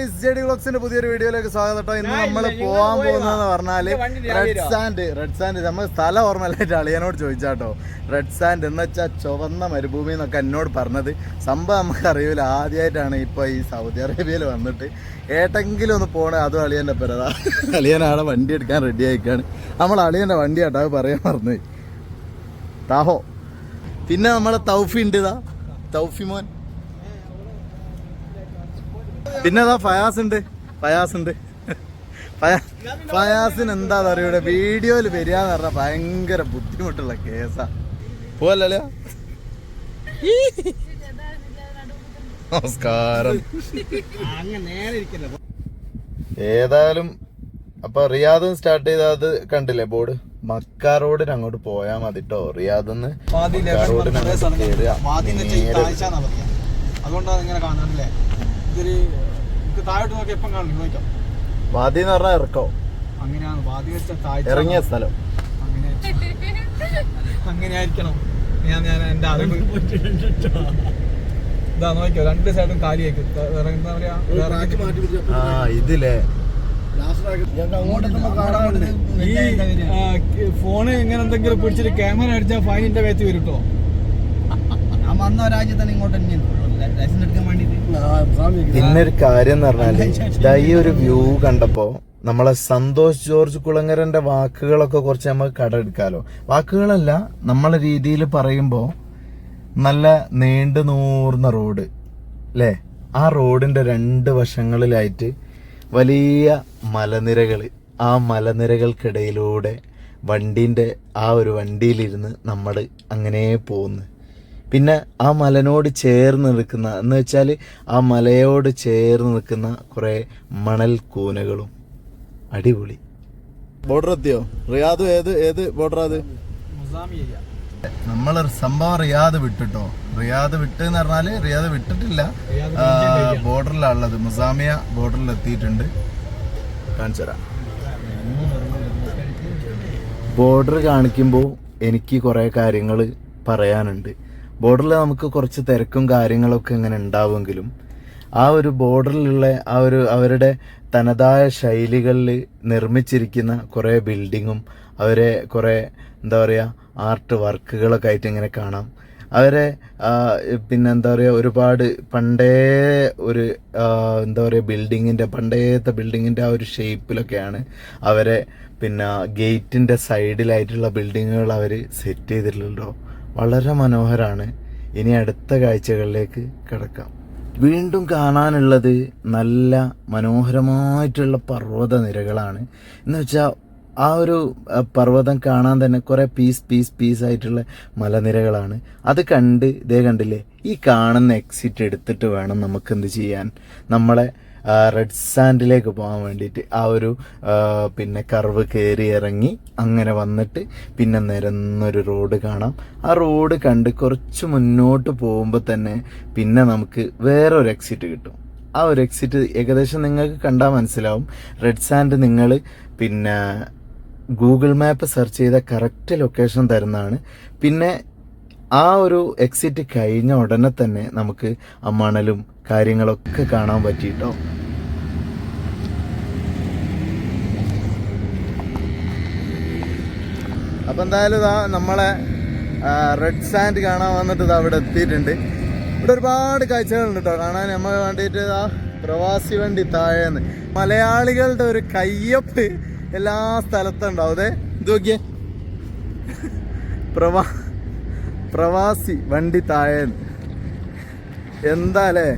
Guys J D വ്ളോഗ്സിന്റെ പുതിയൊരു വീഡിയോയിലേക്ക് സ്വാഗതം കേട്ടോ. ഇന്ന് നമ്മൾ പോവാൻ പോകുന്നതെന്ന് പറഞ്ഞാൽ റെഡ് സാൻഡ് റെഡ് സാൻഡ് നമ്മൾ സ്ഥലം ഓർമ്മയിലായിട്ട് അളിയനോട് ചോദിച്ചാട്ടോ റെഡ് സാൻഡ് എന്ന് വെച്ചാൽ ചുവന്ന മരുഭൂമി എന്നൊക്കെ എന്നോട് പറഞ്ഞത്. സംഭവം നമുക്ക് അറിയില്ല ആദ്യമായിട്ടാണ് ഇപ്പൊ ഈ സൗദി അറേബ്യയിൽ വന്നിട്ട് ഏട്ടെങ്കിലും ഒന്ന് പോണേ അതും അളിയന്റെ പേരതാ അളിയനാണ് വണ്ടി എടുക്കാൻ റെഡി ആയിക്കാണ്. നമ്മൾ അളിയന്റെ വണ്ടി ആട്ടോ അത് പറയാൻ പറഞ്ഞു താഹോ പിന്നെ നമ്മളെ തൗഫി ഉണ്ട് ഇതാ തൗഫി മോൻ. പിന്നെ അതാ ഫയാസ് ഉണ്ട് ഫയാസ് ഉണ്ട് ഫയാ- ഫയാസിന് എന്താ പറയുക വീഡിയോയിൽ വരിക പറഞ്ഞാൽ ഭയങ്കര ബുദ്ധിമുട്ടുള്ള കേസാ. പോവല്ലോ നമസ്കാരം. ഏതായാലും അപ്പൊ റിയാദും സ്റ്റാർട്ട് ചെയ്ത അത് കണ്ടില്ലേ ബോർഡ്? മക്ക റോഡിന് അങ്ങോട്ട് പോയാ മതി കേട്ടോ റിയാദിന്ന് മക്ക റോഡിന് അങ്ങോട്ട് കേറുക. നേരെ അതുകൊണ്ടാണ് ഇങ്ങനെ കാണാനല്ലേ ഇതൊരു എനിക്ക് താഴോട്ട് നോക്കി എപ്പം കാണും? ചോദിക്കാം വാദി എന്ന് പറഞ്ഞാൽ ഇറക്കോ? അങ്ങനെയാണ്. വാതി വെച്ച താഴ്ച ഇറങ്ങിയ സ്ഥലം. അങ്ങനെ അങ്ങനെ ആയിരിക്കണം ഞാൻ ഞാൻ എന്റെ അറിവ് ഇതാ നോക്കിയോ? രണ്ട് സൈഡും കാലിയാക്കി എന്താ പറയാ? ഇതില്ലേ ഈ ഫോണ് ഇങ്ങനെ എന്തെങ്കിലും പിടിച്ചിട്ട് ക്യാമറ അടിച്ചാൽ ഫൈനിന്റെ വേത്തി വരും കേട്ടോ വന്ന രാജ്യത്താണ് ഇങ്ങോട്ട് ലൈസൻസ് എടുക്കാൻ വേണ്ടിട്ട് പിന്നെ ഒരു കാര്യം എന്ന് പറഞ്ഞാൽ ദാ ഈ ഒരു വ്യൂ കണ്ടപ്പോ നമ്മളെ സന്തോഷ് ജോർജ് കുളങ്ങരന്റെ വാക്കുകളൊക്കെ കുറച്ച് നമുക്ക് കടമെടുക്കാലോ വാക്കുകളല്ല നമ്മളെ രീതിയിൽ പറയുമ്പോ നല്ല നീണ്ടു നൂർന്ന റോഡ് അല്ലേ ആ റോഡിന്റെ രണ്ട് വശങ്ങളിലായിട്ട് വലിയ മലനിരകൾ ആ മലനിരകൾക്കിടയിലൂടെ വണ്ടിന്റെ ആ ഒരു വണ്ടിയിലിരുന്ന് നമ്മൾ അങ്ങനെ പോകുന്നു പിന്നെ ആ മലനോട് ചേർന്ന് നിൽക്കുന്ന എന്ന് വെച്ചാൽ ആ മലയോട് ചേർന്ന് നിൽക്കുന്ന കുറേ മണൽ കൂനകളും. അടിപൊളി. ബോർഡർ എത്തിയോ? റിയാദ് ഏത് ഏത് ബോർഡർ അത്? നമ്മൾ സംഭവം റിയാദ് വിട്ടിട്ടോ? റിയാദ് വിട്ട് എന്ന് പറഞ്ഞാൽ റിയാദ് വിട്ടിട്ടില്ല. ബോർഡറിലാ ബോർഡറിലാണ് ഉള്ളത്. മുസാമിയ ബോർഡറിൽ എത്തിയിട്ടുണ്ട്. കാണിച്ചു തരാം. ബോർഡർ കാണിക്കുമ്പോൾ എനിക്ക് കുറേ കാര്യങ്ങൾ പറയാനുണ്ട്. ബോർഡറിൽ നമുക്ക് കുറച്ച് തിരക്കും കാര്യങ്ങളൊക്കെ ഇങ്ങനെ ഉണ്ടാവുമെങ്കിലും ആ ഒരു ബോർഡറിലുള്ള ആ ഒരു അവരുടെ തനതായ ശൈലികളിൽ നിർമ്മിച്ചിരിക്കുന്ന കുറേ ബിൽഡിങ്ങും അവരെ കുറേ എന്താ പറയുക ആർട്ട് വർക്കുകളൊക്കെ ആയിട്ട് ഇങ്ങനെ കാണാം. അവരെ പിന്നെ എന്താ പറയുക ഒരുപാട് പണ്ടേ ഒരു എന്താ പറയുക ബിൽഡിങ്ങിന്റെ പണ്ടേത്തെ ബിൽഡിങ്ങിന്റെ ആ ഒരു ഷേപ്പിലൊക്കെയാണ് അവരെ പിന്നെ ഗേറ്റിന്റെ സൈഡിലായിട്ടുള്ള ബിൽഡിങ്ങുകൾ അവർ സെറ്റ് ചെയ്തിട്ടുണ്ടോ വളരെ മനോഹരമാണ് ഇനി അടുത്ത കാഴ്ചകളിലേക്ക് കിടക്കാം. വീണ്ടും കാണാനുള്ളത് നല്ല മനോഹരമായിട്ടുള്ള പർവത നിരകളാണ് എന്ന് വെച്ചാൽ ആ ഒരു പർവതം കാണാൻ തന്നെ കുറേ പീസ് പീസ് പീസ് ആയിട്ടുള്ള മലനിരകളാണ്. അത് കണ്ട് ഇതേ കണ്ടില്ലേ? ഈ കാണുന്ന എക്സിറ്റ് എടുത്തിട്ട് വേണം നമുക്ക് എന്ത് ചെയ്യാൻ. നമ്മളെ റെഡ് സാൻഡിലേക്ക് പോകാൻ വേണ്ടിയിട്ട് ആ ഒരു പിന്നെ കർവ് കയറി ഇറങ്ങി അങ്ങനെ വന്നിട്ട് പിന്നെ നിരന്നൊരു റോഡ് കാണാം. ആ റോഡ് കണ്ട് കുറച്ച് മുന്നോട്ട് പോകുമ്പോൾ തന്നെ പിന്നെ നമുക്ക് വേറൊരു എക്സിറ്റ് കിട്ടും. ആ ഒരു എക്സിറ്റ് ഏകദേശം നിങ്ങൾക്ക് കണ്ടാൽ മനസ്സിലാവും. റെഡ് സാൻഡ് നിങ്ങൾ പിന്നെ ഗൂഗിൾ മാപ്പ് സെർച്ച് ചെയ്ത കറക്റ്റ് ലൊക്കേഷൻ തരുന്നതാണ്. പിന്നെ ആ ഒരു എക്സിറ്റ് കഴിഞ്ഞ ഉടനെ തന്നെ നമുക്ക് ആ മണലും കാര്യങ്ങളൊക്കെ കാണാൻ പറ്റിയിട്ടോ? അപ്പം എന്തായാലും ഇതാ നമ്മളെ റെഡ് സാൻഡ് കാണാൻ വന്നിട്ട് ഇതാ അവിടെ എത്തിയിട്ടുണ്ട്. ഇവിടെ ഒരുപാട് കാഴ്ചകളുണ്ട് കേട്ടോ കാണാൻ നമ്മൾ വേണ്ടിയിട്ട് ഇതാ പ്രവാസി വണ്ടി താഴെന്ന്. മലയാളികളുടെ ഒരു കയ്യൊപ്പ് എല്ലാ സ്ഥലത്തും ഉണ്ടാവും. അതെ ഇത് നോക്കിയേ. പ്രവാ പ്രവാസി വണ്ടി താഴേന്ന്. എന്താ അല്ലേ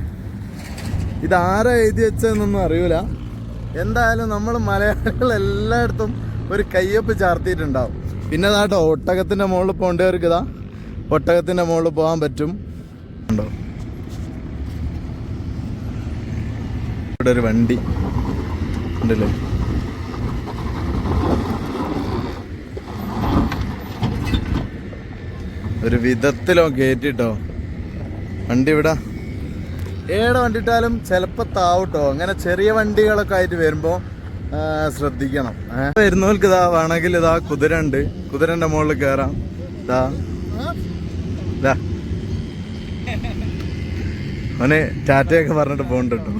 ഇതാരാ എഴുതി വെച്ചതെന്നൊന്നും അറിയൂല. എന്തായാലും നമ്മൾ മലയാളികൾ എല്ലായിടത്തും ഒരു കയ്യൊപ്പ് ചാർത്തിയിട്ടുണ്ടാവും. പിന്നെ ഇതാട്ടോ ഒട്ടകത്തിന്റെ മുകളിൽ പോകേണ്ടവർക്ക് ഇതാ ഒട്ടകത്തിന്റെ മുകളിൽ പോകാൻ പറ്റും. ഉണ്ടോ? ഇവിടെ ഒരു വണ്ടി. ഉണ്ടല്ലേ? ഒരു വിധത്തിലോ കയറ്റിട്ടോ വണ്ടി ഇവിടെ ഏടെ വണ്ടിട്ടാലും ചിലപ്പോൾ താവട്ടോ. അങ്ങനെ ചെറിയ വണ്ടികളൊക്കെ ആയിട്ട് വരുമ്പോൾ ശ്രദ്ധിക്കണം. വരുന്നവർക്ക് ഇതാ വേണമെങ്കിൽ ഇതാ കുതിര ഉണ്ട് കുതിരന്റെ മുകളിൽ കയറാം ഇതാ. ഇതാ. അവന് ടാറ്റയൊക്കെ പറഞ്ഞിട്ട് പോകണ്ട കേട്ടോ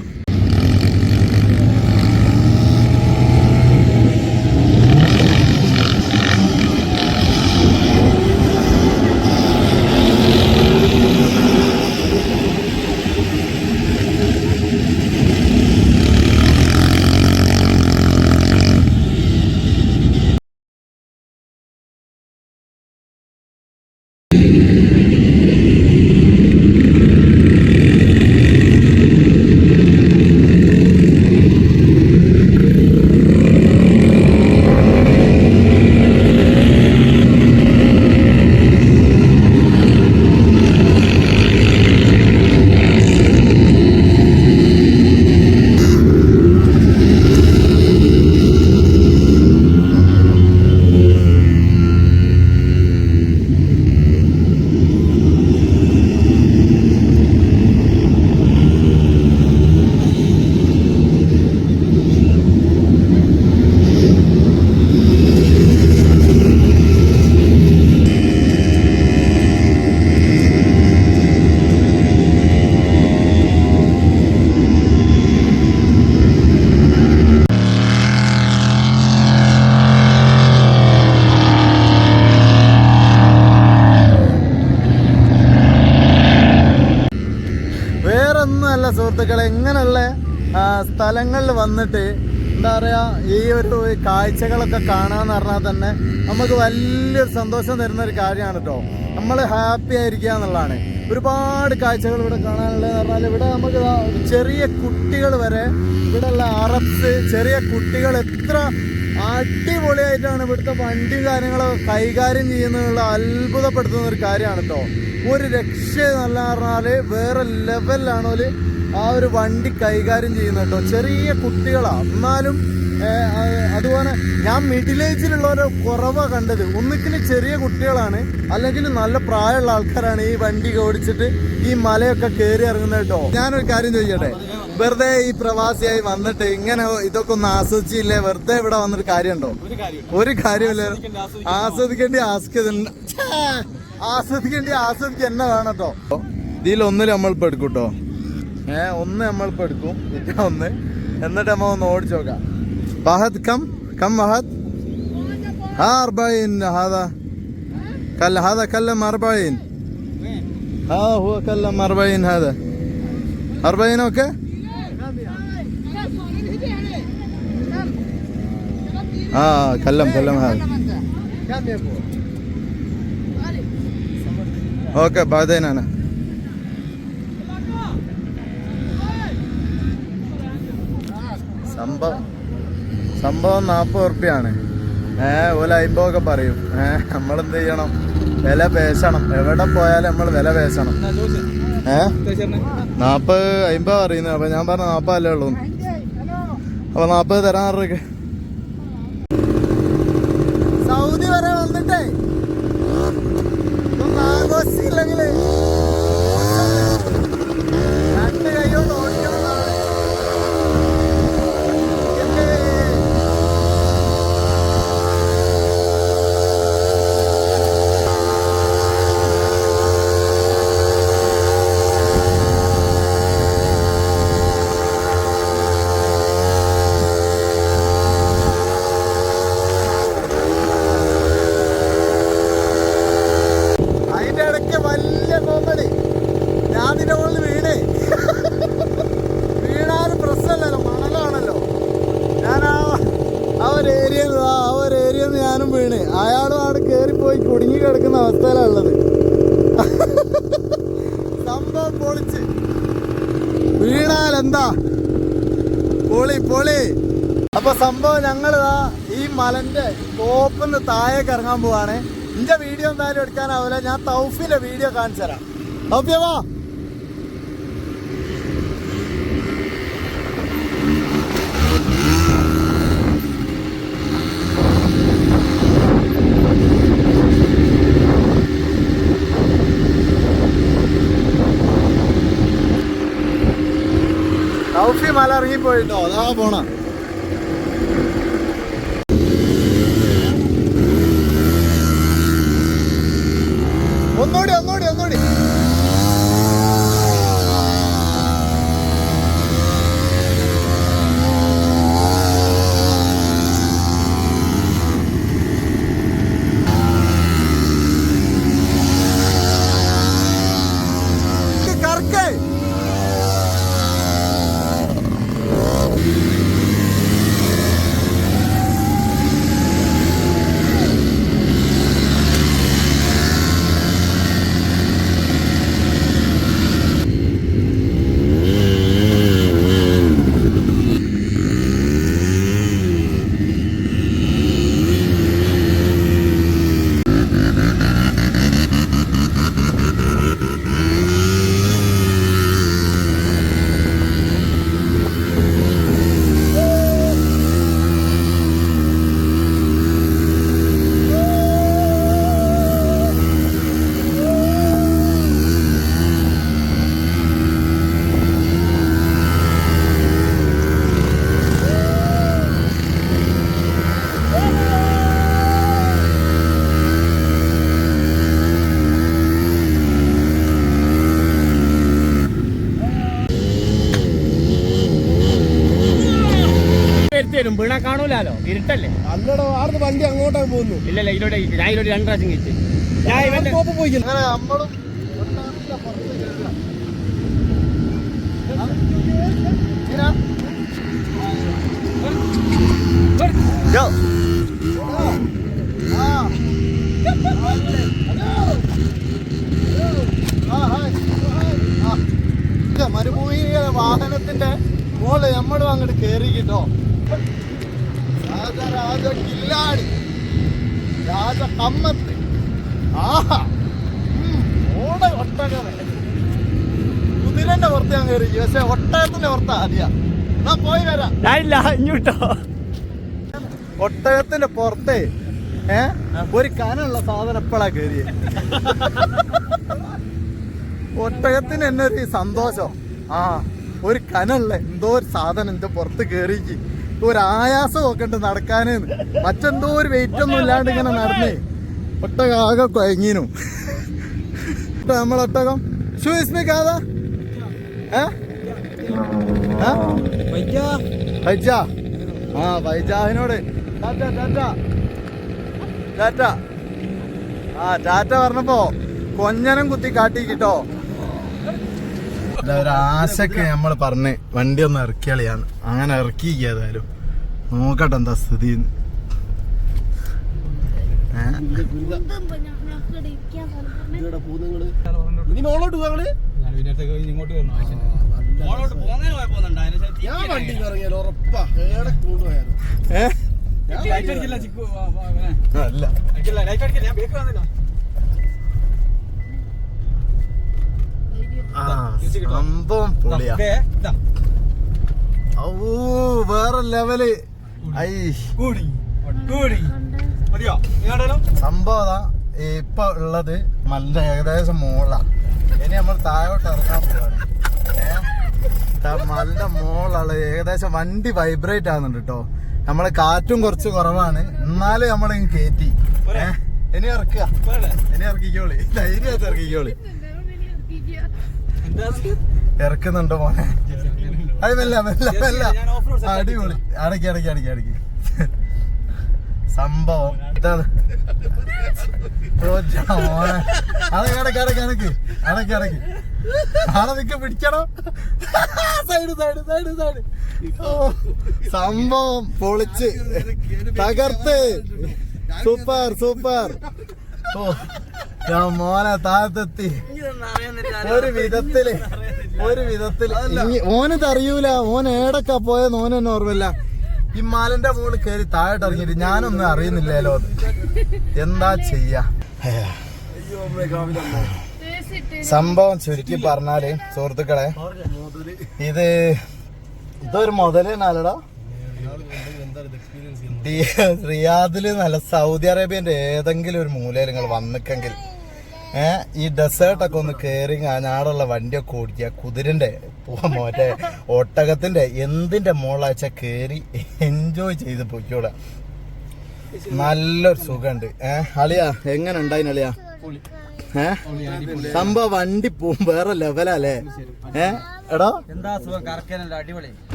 സുഹൃത്തുക്കളെ ഇങ്ങനെയുള്ള സ്ഥലങ്ങളിൽ വന്നിട്ട് എന്താ പറയുക ഈ ഒരു കാഴ്ചകളൊക്കെ കാണാന്ന് പറഞ്ഞാൽ തന്നെ നമുക്ക് വലിയൊരു സന്തോഷം തരുന്ന ഒരു കാര്യമാണ് കേട്ടോ നമ്മൾ ഹാപ്പി ആയിരിക്കുക എന്നുള്ളതാണ്. ഒരുപാട് കാഴ്ചകൾ ഇവിടെ കാണാനുള്ളത് പറഞ്ഞാൽ ഇവിടെ നമുക്ക് ചെറിയ കുട്ടികൾ വരെ ഇവിടെ ഉള്ള അറബ്സ് ചെറിയ കുട്ടികൾ എത്ര അടിപൊളിയായിട്ടാണ് ഇവിടുത്തെ വണ്ടി കാര്യങ്ങളൊക്കെ കൈകാര്യം ചെയ്യുന്നതിനുള്ള അത്ഭുതപ്പെടുത്തുന്ന ഒരു കാര്യമാണ് കേട്ടോ ഒരു രക്ഷ നല്ല പറഞ്ഞാൽ വേറെ ലെവലിലാണ് ആ ഒരു വണ്ടി കൈകാര്യം ചെയ്യുന്ന കേട്ടോ. ചെറിയ കുട്ടികളാണ് എന്നാലും അതുപോലെ ഞാൻ മിഡിൽ ഏജിലുള്ളവരെ കുറവാ കണ്ടത്. ഒന്നിക്കിന് ചെറിയ കുട്ടികളാണ്. അല്ലെങ്കിൽ നല്ല പ്രായമുള്ള ആൾക്കാരാണ് ഈ വണ്ടി ഓടിച്ചിട്ട് ഈ മലയൊക്കെ കയറി ഇറങ്ങുന്നത് കേട്ടോ. ഞാനൊരു കാര്യം ചോദിക്കട്ടെ? വെറുതെ ഈ പ്രവാസിയായി വന്നിട്ട് ഇങ്ങനെ ഇതൊക്കെ ഒന്ന് ആസ്വദിച്ചില്ലേ? വെറുതെ ഇവിടെ വന്നൊരു കാര്യമുണ്ടോ? ഒരു കാര്യം ഒരു കാര്യമില്ല. ആസ്വദിക്കേണ്ട, ആസ്വദിക്കേണ്ടി. ആസ്വദിക്കുന്നുണ്ട് ആസ്വദിക്കേണ്ടി ആസ്വദിക്കുക എന്നെ വേണം കേട്ടോ? ഇതിൽ ഒന്നിൽ നമ്മളിപ്പോ ഏ ഒന്ന് നമ്മളിപ്പോൾ എടുക്കും. ഒന്ന്. എന്നിട്ട് നമ്മ ഒന്ന് ഓടിച്ചു നോക്കാം. വഹദ് കം കം വഹദ്. ആ അർബായിൻ ഹാദ. കല്ല ഹാദ കല്ലം അർബൈൻ ആ ഹുവ കല്ലം അർബൈൻ ഹാദ. അർബായിൻ ഓക്കെ ആ കല്ലം കല്ലം ഹാദ. ഓക്കെ ബാധേനാണ് സംഭവം സംഭവം നാൽപ്പത് ഉറുപ്പ്യാണ്. ഏ ഓല അയിമ്പൊക്കെ പറയും. ഏ നമ്മളെന്ത് ചെയ്യണം? വില പേശണം. എവിടെ പോയാലും നമ്മൾ വില പേശണം. ഏഹ് നാൽപ്പത് അയിമ്പത് അറിയുന്നത് അപ്പൊ ഞാൻ പറഞ്ഞ നാൽപ്പതല്ലേ ഉള്ളൂ. അപ്പൊ നാൽപ്പത് തരാൻ അറിയൊക്കെ സൗദി വരെ വന്നിട്ടേ. ഇതൊന്നും ആഘോഷിച്ചില്ലെങ്കിൽ രണ്ട് കൈകൊണ്ട് ഓടിക്കണം എന്നാണ്. എന്തേ? അതിന്റെ ഇടയ്ക്ക് വലിയ കോമഡി ഞാൻ നിന്റെ മുകളിൽ വീണേ വീണാലും പ്രശ്നമല്ലല്ലോ മണലാണല്ലോ ഞാൻ ആ ആ ഒരു ഏരിയ ആ ഒരു ഏരിയ ഞാനും വീണ് അയാളും അവിടെ കയറിപ്പോയി കുടുങ്ങി കിടക്കുന്ന അവസ്ഥയിലാണ് ഉള്ളത് സംഭവം പൊളിച്ച് വീണാൽ എന്താ? പൊളി പൊളി. അപ്പൊ സംഭവം ഞങ്ങളിതാ ഈ മലന്റെ ടോപ്പിന്ന് താഴേക്ക് ഇറങ്ങാൻ പോവാണ്. ഇന്റെ വീഡിയോ എന്തായാലും എടുക്കാനാവില്ല ഞാൻ തൗഫിലെ വീഡിയോ കാണിച്ചു തരാം തൗഫിയ വാ തൗഫി മല ഇറങ്ങിപ്പോയിട്ടോ അതാ പോണ. ഒന്നോടി ഒന്നോടി ഒന്നുകൂടി കറക്കേ വരുത്തേരും വീണാ കാണൂലാലോ ഇരുട്ടല്ലേ? അല്ലടോ ആർന്ന് വണ്ടി അങ്ങോട്ടാണ് പോകുന്നു ഇല്ലല്ല ഇതിലൂടെ ഞാൻ ഇതിലൂടെ രണ്ടു പ്രാവശ്യം കഴിച്ചു ഞാൻ ഇവന്റെ പോയി അങ്ങനെ നമ്മളും നമ്മളും അങ്ങോട്ട് കേറി കിട്ടോ രാജരാജ കില്ലാടി രാജ കമ്മത്ത് ആഹാ ഉം, ഓട ഒട്ടകമേ കുതിരന്റെ പുറത്ത് ഞാൻ കയറി പക്ഷെ ഒട്ടകത്തിന്റെ പുറത്താ എന്നാ പോയി വരാം. ഞാനില്ല ഇഞ്ഞൂട്ടോ ഒട്ടകത്തിന്റെ പുറത്തെ ഏ ഒരു കനുള്ള സാധനം എപ്പോഴാ കയറിയ ഒട്ടകത്തിന് എന്നെ ഒരു സന്തോഷം. ആ ഒരു കനുള്ള എന്തോ ഒരു സാധനം എന്റെ പുറത്ത് കയറിക്ക് ഒരു ആയാസം ഒക്കെ ഉണ്ട് നടക്കാന്. മറ്റെന്തോ ഒരു വെയിറ്റ് ഒന്നും ഇല്ലാണ്ട് ഇങ്ങനെ നടന്നേ. ഒട്ടകം ആകെ കുഴങ്ങിനു നമ്മളൊട്ടകം. ഷൂസ്മിക്കാതാ ഏ? ആ വൈജാഹിനോട്. ടാറ്റ ടാറ്റ. ടാറ്റ. ആ ടാറ്റ പറഞ്ഞപ്പോ കൊഞ്ഞനം കുത്തി കാട്ടി കിട്ടോ ഒരാശക്ക് നമ്മൾ പറഞ്ഞ് വണ്ടി ഒന്ന് ഇറക്കിയാളിയാന്ന്. അങ്ങനെ ഇറക്കി ഏതായാലും. നോക്കട്ടെ എന്താ സ്ഥിതി. ഇനി മോളോട്ട് ഇങ്ങോട്ട് വരണം. ഞാൻ വണ്ടി ഇറങ്ങിയാലോ ഉറപ്പാ. ഏടെ കൊണ്ടുപോയാലും ലൈറ്റ് അടിക്കില്ല ചിക്കു വാ, വാ, അല്ല. അടിക്കില്ല ലൈറ്റ് അടിക്കില്ല ഞാൻ ബേക്ക് വന്നില്ല. ആ സംഭവം പൊളിയാ. ഔ വേറെ ലെവൽ. ഐ. കൂടി. കൂടി. മതിയോ? നിങ്ങളുടെ സംഭവം ഇപ്പൊ ഉള്ളത് മലിന്റെ ഏകദേശം മോളാ ഇനി നമ്മൾ താഴോട്ട് ഇറങ്ങാൻ പോവാണ്. ഏ? ദാ മലിന്റെ മുകളിലുള്ള ഏകദേശം വണ്ടി വൈബ്രേറ്റ് ആവുന്നുണ്ട് കേട്ടോ നമ്മളെ കാറ്റും കുറച്ച് കുറവാണ്. എന്നാലും നമ്മളെ കയറ്റി? ഇനി ഇറക്കുക ഇനി ഇറക്കിക്കോളി ധൈര്യമായിട്ട് ഇറക്കിക്കോളി ഇറക്കുന്നുണ്ടോ മോനെ. അത് മെല്ല മെല്ല മെല്ല. അടിപൊളി. അടക്കി അടക്കി അടക്കി അടക്കി. സംഭവം. ഇതാണ് മോനെ. അടക്കി അടക്കി അടക്കി. അടക്കി അടക്കി. ആളെ നിക്ക് പിടിക്കണം? Side side side side. സംഭവം പൊളിച്ച്. തകർത്ത്. Super super. ഓ ഞാൻ മോനെ താഴത്തെത്തി. ഒരു വിധത്തിൽ ഒരു വിധത്തിൽ. ഓനത് അറിയൂല ഓൻ ഏടൊക്കെ പോയെന്ന് ഓനെന്നെ ഓർമ്മയില്ല. ഈ മലന്റെ മുകളിൽ കയറി താഴോട്ട് ഇറങ്ങിട്ട് ഞാനൊന്നും അറിയുന്നില്ലല്ലോ അത്. എന്താ ചെയ്യാ? സംഭവം ചുരുക്കി പറഞ്ഞാൽ സുഹൃത്തുക്കളെ ഇത് ഇതൊരു മുതലേനാലടാ റിയാദിൽ നല്ല സൗദി അറേബ്യന്റെ ഏതെങ്കിലും ഒരു മൂലയിൽ നിങ്ങൾ വന്നിക്കെങ്കിൽ ഏഹ് ഈ ഡെസേർട്ടൊക്കെ ഒന്ന് കയറി ഞാടുള്ള വണ്ടിയൊക്കെ ഓടിക്കുക. കുതിരന്റെ മറ്റേ ഒട്ടകത്തിന്റെ എന്തിന്റെ മുകളാച്ച കയറി എൻജോയ് ചെയ്ത് പൊയ്ക്കൂടെ നല്ലൊരു സുഖമുണ്ട് ഏഹ് അളിയാ എങ്ങനെ ഉണ്ടായിന് അളിയാ? ഏഹ് സംഭവം വണ്ടി പോവും വേറെ ലെവലല്ലേ ഏഹ് എടാ.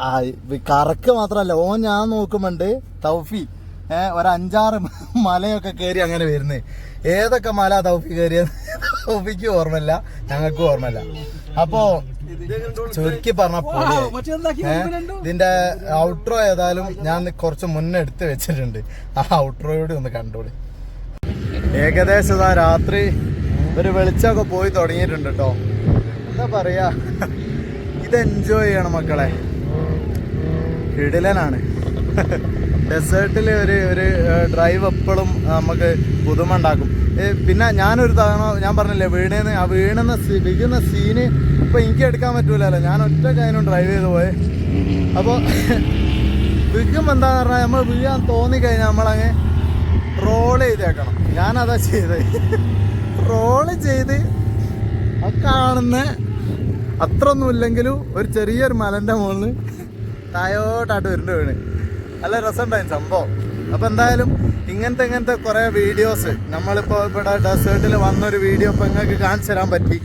ആ കറക്ക് മാത്രല്ല ഓ ഞാൻ നോക്കുമ്പോണ്ട് തൗഫി ഏഹ് ഒരു അഞ്ചാറ് മലയൊക്കെ കയറി അങ്ങനെ വരുന്നത് ഏതൊക്കെ മല തൗഫി കയറിയത് തൗഫിക്ക് ഓർമ്മയില്ല ഞങ്ങൾക്കും ഓർമ്മയില്ല. അപ്പോ ചുരുക്കി പറഞ്ഞ പൊളിയായി. ഏ, ഇതിന്റെ ഔട്ട്രോ ഏതായാലും ഞാൻ കുറച്ച് മുന്നേ എടുത്ത് വെച്ചിട്ടുണ്ട്. ആ ഔട്ട്രോയോട് ഒന്ന് കണ്ടോളി. ഏകദേശം രാത്രി ഒരു വെളിച്ചമൊക്കെ പോയി തുടങ്ങിയിട്ടുണ്ട് കേട്ടോ. എന്താ പറയാ? ഇത് എൻജോയ് ചെയ്യണം മക്കളെ. കിടിലനാണ്. ഡെസേർട്ടിൽ ഒരു ഒരു ഡ്രൈവ് എപ്പോഴും നമുക്ക് പുതുമ ഉണ്ടാക്കും പിന്നെ ഞാനൊരു തവണ ഞാൻ പറഞ്ഞില്ലേ വീണേന്ന് ആ വീണുന്ന വീഴുന്ന സീന് ഇപ്പം എനിക്ക് എടുക്കാൻ പറ്റൂലല്ലോ. ഞാൻ ഒറ്റ കൈനും ഡ്രൈവ് ചെയ്ത് പോയെ. അപ്പോൾ വിൽക്കുമ്പോൾ എന്താണെന്ന് പറഞ്ഞാൽ നമ്മൾ വീഴാൻ തോന്നിക്കഴിഞ്ഞാൽ നമ്മളങ്ങ് റോൾ ചെയ്തേക്കണം. ഞാനതാ ചെയ്തത് റോൾ ചെയ്ത് ആ കാണുന്ന അത്ര ഒന്നും ഇല്ലെങ്കിലും ഒരു ചെറിയൊരു മലന്റെ മുകളിൽ തായോട്ടായിട്ട് വരുന്നുണ്ട് വീണ്. നല്ല രസമുണ്ടായി സംഭവം. അപ്പോൾ എന്തായാലും ഇങ്ങനത്തെ ഇങ്ങനത്തെ കുറേ വീഡിയോസ് നമ്മളിപ്പോൾ ഇവിടെ ഡെസേർട്ടിൽ വന്നൊരു വീഡിയോ ഇപ്പോൾ നിങ്ങൾക്ക് കാണിച്ചു തരാൻ പറ്റി.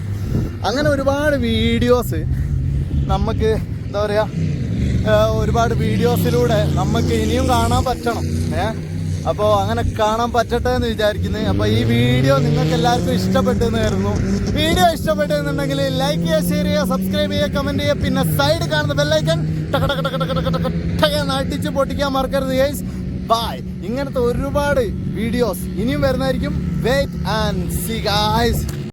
അങ്ങനെ ഒരുപാട് വീഡിയോസ് നമുക്ക് എന്താ പറയുക ഒരുപാട് വീഡിയോസിലൂടെ നമുക്ക് ഇനിയും കാണാൻ പറ്റണം. ഏഹ് അപ്പോൾ അങ്ങനെ കാണാൻ പറ്റട്ടെ എന്ന് വിചാരിക്കുന്നത് അപ്പോൾ ഈ വീഡിയോ നിങ്ങൾക്ക് എല്ലാവർക്കും ഇഷ്ടപ്പെട്ടു എന്നായിരുന്നു വീഡിയോ ഇഷ്ടപ്പെട്ടെന്നുണ്ടെങ്കിൽ ലൈക്ക് ചെയ്യുക ഷെയർ ചെയ്യുക സബ്സ്ക്രൈബ് ചെയ്യുക കമന്റ് ചെയ്യുക. പിന്നെ സൈഡ് കാണുന്ന ബെല്ലൈക്കൻ ടക പൊട്ടിക്കാൻ മറക്കരുത് ഗൈസ് ബായ് ഇങ്ങനത്തെ ഒരുപാട് വീഡിയോസ് ഇനിയും വരുന്നതായിരിക്കും. Wait and C guys